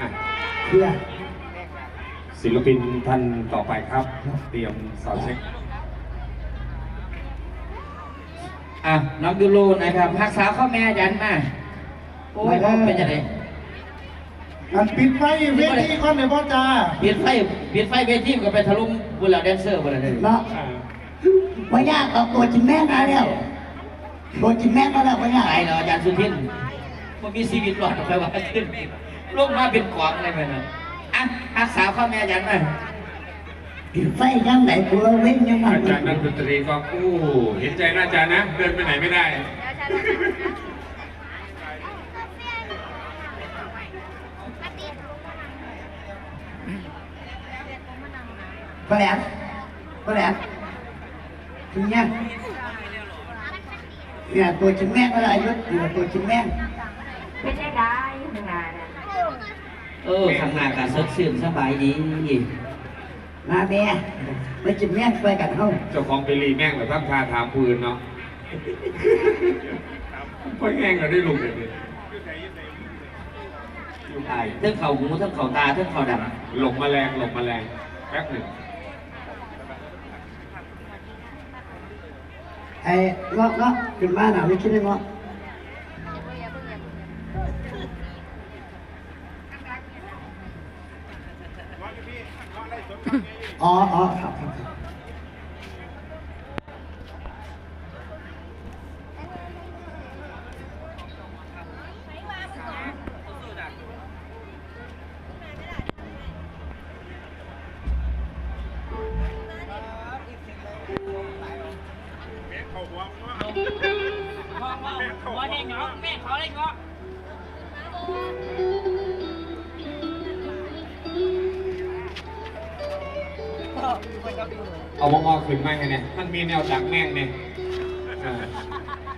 อะเพื่อศิลปินท่านต่อไปครับ เตรียมสาวเช็ค อะน้องยูโรนะครับพักสาวเข้าแม่อาจารย์มาโอ้ยเป็นยังไงอันปิดไฟเวทีก่อนเลยพ่อจ้าเปลี่ยนไฟเปลี่ยนไฟเวทีก็ไปทะลุบุหรี่แดนเซอร์บุหรี่เนาะอ่าว่ายากเอาตัวจินแม่มาแล้ว ตัวจินแม่มาแล้วว่ายากตายแล้วอาจารย์สุทินมันมีชีวิตรอดไปว่าขึ้นลงมาเป็นกวางอะไรไปนะอะพักสาวเข้าแม่อาจารย์มาปิดไฟยังไหนกูเราเว้นยังมันอาจารย์นักดนตรีก็อู้เห็นใจนะอาจารย์นะเดินไปไหนไม่ได้ก็แล้วก็แล้วทีเนี้ย เนี่ยตัวจินแม่ก็ได้ยศอยู่กับตัวจินแม่ไม่ใช่ได้ขนาดนั้นเออข้างหน้าการสดชื่นสบายดีมาแม่ไปจินแม่ไปกันเฮ้าเจ้าของไปรีแม่งแบบตั้งคาถามปืนเนาะพ่อแง่งเราได้ลุกเลยดิตายทั้งเข่าหูทั้งเข่าตาทั้งเข่าดหลงแมลงหลงแมลงแป๊บหนึ่ง ไอ้เงาะเงาะขึ้นมาหน่ะไม่คิดเลยเงาะอ๋ออ๋อครับ เอามองอขึ้นมาไงเนี่ยมันมีแนวดักแม่งเนี่ยอ่า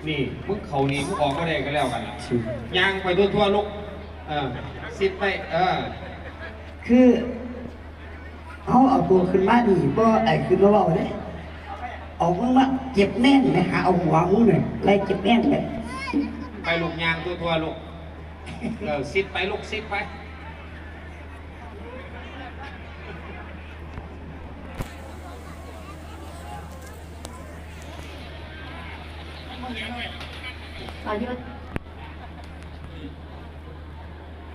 นี่มึงเขานี่มึงออกก็ได้ก็แล้วกันล่ะยางไปทั่วๆลูกเออซิดไปเออคือเอาเอาตัวขึ้นมาดีเพราะไอ้ขึ้นมาเบาเลยเอามึงมาเจ็บแน่นไหมหาเอาหัวมึงหน่อยไล่เจ็บแน่นเลยไปลูกยางทั่วๆลูกเออซิดไปลูกซิดไป อนที่ว่าำ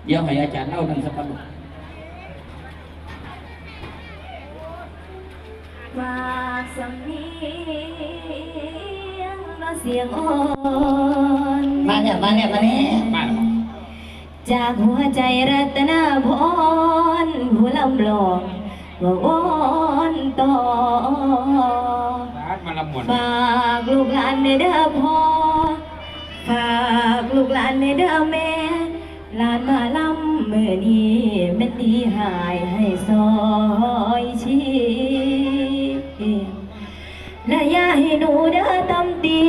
เดี๋ยวให้อาจารย์เล่านั่งสักพักฝากสำเนียงมาเสียงอ่อนมาเนี่ยมาเนี่ยมาเนี่ยมาแล้วจากหัวใจรัตนาพรผู้ลำลองว่าวอนต่อ ร้านมาละหมดฝากลูกหลานในเด้อพ่อฝากลูกหลานในเด้อแม่หลานมาลำเมื่อนี้แม่นดีหายให้ซอยชีและอย่าให้หนูเด้อตำตี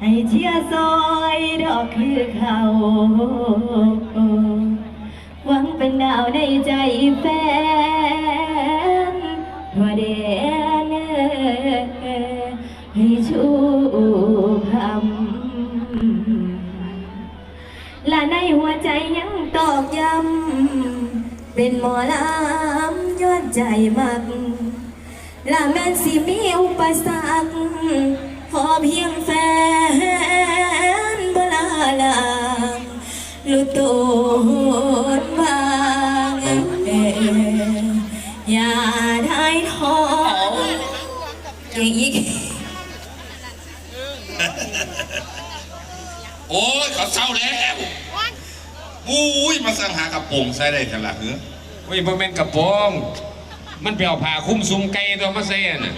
ให้เชียซอยดอกคือเขาหวังเป็นดาวในใจแฟน มอลำยอดใจมักละแม่นสิมีอุปสรรคขอเพียงแฟนบลาลางลุตูนบางเอ่ยอย่าได้ท้อเก่งอีกโอ้ยเขาเศร้าแล้วอุ้ย มาสั่งหากระโปรงใส่ได้กันละเหรอ เฮ้ยบ่แม่นกระโปรงมันไปเอาผ้าคลุมซุ้มไก่ตัวมาใส่น่ะ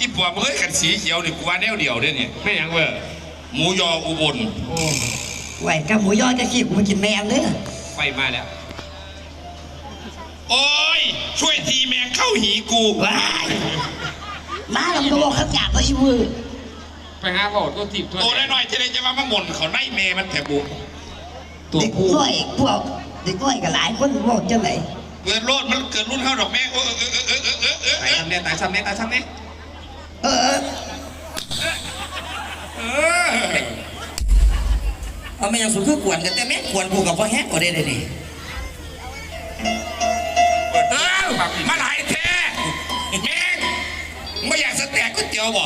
อีปอบเอ้ยกันสีเขียวนี่กูว่าแนวเดียวเด้เนี่ยไม่หยังเว้ยหมูยออุบลโอ้ไหวกับหมูยอจะขี้กูมากินแมงเลยไฟมาแล้ว โอ้ย ช่วยทีแมงเข้าหีกูว้ายมาลำตัวขับจากไปอีวือไปหาเว้าตัวทิพย์ตัวโตได้หน่อยจะได้จะมามาหม่นเขาไล่แม่มันแถบุตัวเด็กผู้น้อยพวก เด็กน้อยกับหลายคนบอกจังไหนเกิดโลดมันเกิดรุ่นเท่าดอกแม่โอ้เออเออเออเออเออเออตายซ้ำเนี่ยตายซ้ำเนี่ยตายซ้ำเนี่ยเออเอออเอาไม่ยังสุดคือกวนกันแต่แม่งกวนกูกับพ่อแห้งกว่าได้เลยนี่เออมาหลายแท้แม่งไม่อยากสแต็กก๋วยเตี๋ยวบ่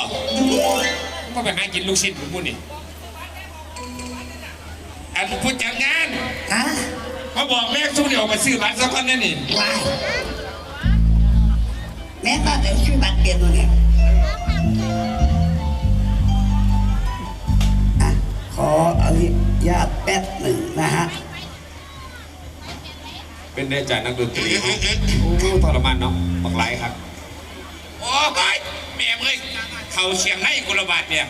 ก็ไปหากินลูกชิ้นผมพูดนี่อันผู้จัดงานฮะ มาบอกแม่สู้เดี๋ยวไปซื้อบัตรสักคนนั่นนี่วายแม่ก็จะชื่อบัตรเปลี่ยนตัวเนี่ยอะขออนุญาตแป๊บหนึ่งนะฮะ เป็นได้จากนักดนตรีเนาะโอ้ทรมานเนาะบักไหลครับ โอ้ยแม่เอ้ยเขาเชียงให้กุลบาทเนี่ย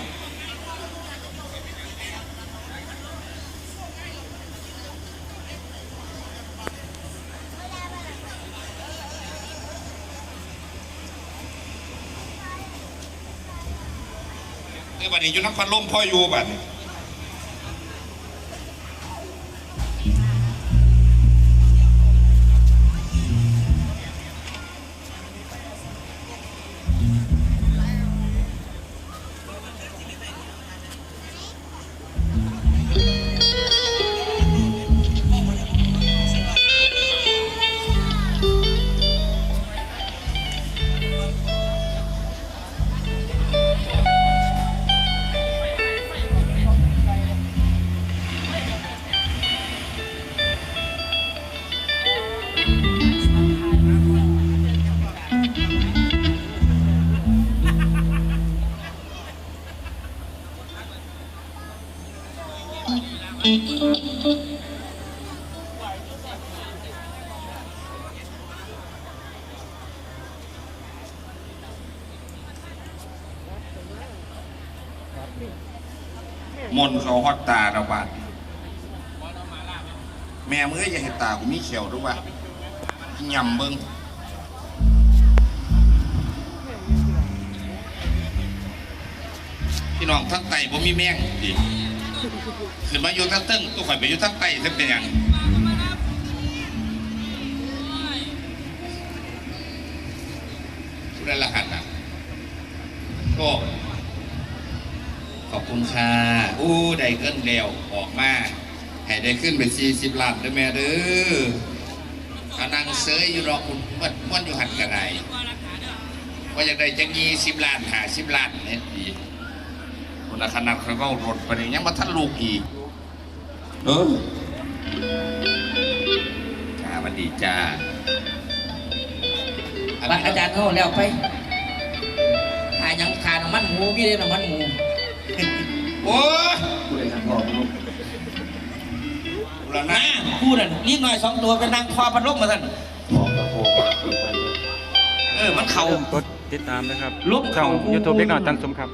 เออบัดนี้อยู่นครลมพ่ออยู่บัดนี้ มนเขาฮอดตาเราบาดแม่มึงเอ้ยอย่าเห็นตากูมีเขียวด้วยวะยำเบิ้งพี่น้องทั้งไตผมมีแมงดิ ขึ้นมาอยู่ทั้งเตึ้งตัวข่อยไปอยู่ทั้งไตจะเป็นยังผู้ใดละหันนะก็ขอบคุณค่ะอู้ได้เงินแล้วออกมาให้ได้ขึ้นเป็นสี่สิบล้านด้อแม่เด้อเอานังเสยอยู่รอคุณมันมันอยู่หันกันไหนว่าอยากได้จังยี่สิบล้านหาสิบล้านเนี่ยดี ละขนาดเขาก็รถไปนี่ยังมาทันลูกอีก เออจ้าวันดีจ้าบัตรอาจารย์เขาแล้วไปหายังขาดน้ำมันหมูพี่เลยน้ำมันหมูโอ้ยละนะนะพูดน่ะนิดหน่อยสองตัวเป็นนางคอพันลมมาท่านเออมันเข่า กดติดตามนะครับ ลบช่องเขายูทูบเล็กหน่อยตันสมครับ